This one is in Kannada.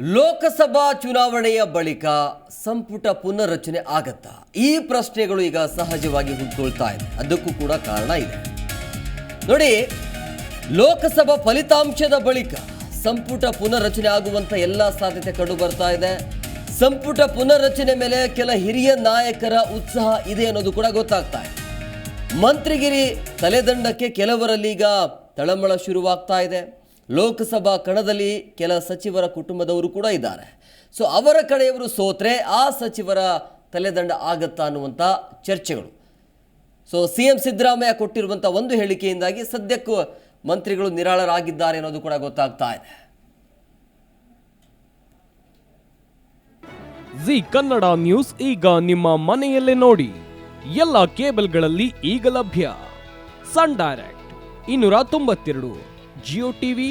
ಲೋಕಸಭಾ ಚುನಾವಣೆಯ ಬಳಿಕ ಸಂಪುಟ ಪುನರ್ರಚನೆ ಆಗತ್ತಾ. ಈ ಪ್ರಶ್ನೆಗಳು ಈಗ ಸಹಜವಾಗಿ ಹುಟ್ಟುಕೊಳ್ತಾ ಇದೆ. ಅದಕ್ಕೂ ಕೂಡ ಕಾರಣ ಇದೆ. ನೋಡಿ, ಲೋಕಸಭಾ ಫಲಿತಾಂಶದ ಬಳಿಕ ಸಂಪುಟ ಪುನರ್ರಚನೆ ಆಗುವಂತ ಎಲ್ಲ ಸಾಧ್ಯತೆ ಕಂಡು ಬರ್ತಾ ಇದೆ. ಸಂಪುಟ ಪುನರ್ರಚನೆ ಮೇಲೆ ಕೆಲ ಹಿರಿಯ ನಾಯಕರ ಉತ್ಸಾಹ ಇದೆ ಅನ್ನೋದು ಕೂಡ ಗೊತ್ತಾಗ್ತಾ ಇದೆ. ಮಂತ್ರಿಗಿರಿ ತಲೆದಂಡಕ್ಕೆ ಕೆಲವರಲ್ಲಿ ಈಗ ತಳಮಳ ಶುರುವಾಗ್ತಾ ಇದೆ. ಲೋಕಸಭಾ ಕಣದಲ್ಲಿ ಕೆಲ ಸಚಿವರ ಕುಟುಂಬದವರು ಕೂಡ ಇದ್ದಾರೆ. ಸೊ ಅವರ ಕಡೆಯವರು ಸೋತ್ರೆ ಆ ಸಚಿವರ ತಲೆದಂಡ ಆಗತ್ತಾ ಅನ್ನುವಂಥ ಚರ್ಚೆಗಳು. ಸೊ ಸಿ ಎಂ ಸಿದ್ದರಾಮಯ್ಯ ಕೊಟ್ಟಿರುವಂಥ ಒಂದು ಹೇಳಿಕೆಯಿಂದಾಗಿ ಸದ್ಯಕ್ಕೂ ಮಂತ್ರಿಗಳು ನಿರಾಳರಾಗಿದ್ದಾರೆ ಅನ್ನೋದು ಕೂಡ ಗೊತ್ತಾಗ್ತಾ ಇದೆ. ಜಿ ಕನ್ನಡ ನ್ಯೂಸ್ ಈಗ ನಿಮ್ಮ ಮನೆಯಲ್ಲೇ ನೋಡಿ. ಎಲ್ಲ ಕೇಬಲ್ಗಳಲ್ಲಿ ಈಗ ಲಭ್ಯ. ಸನ್ ಡೈರೆಕ್ಟ್, ಇನ್ನೂರ ತೊಂಬತ್ತೆರಡು, ಜಿಯೋ ಟಿವಿ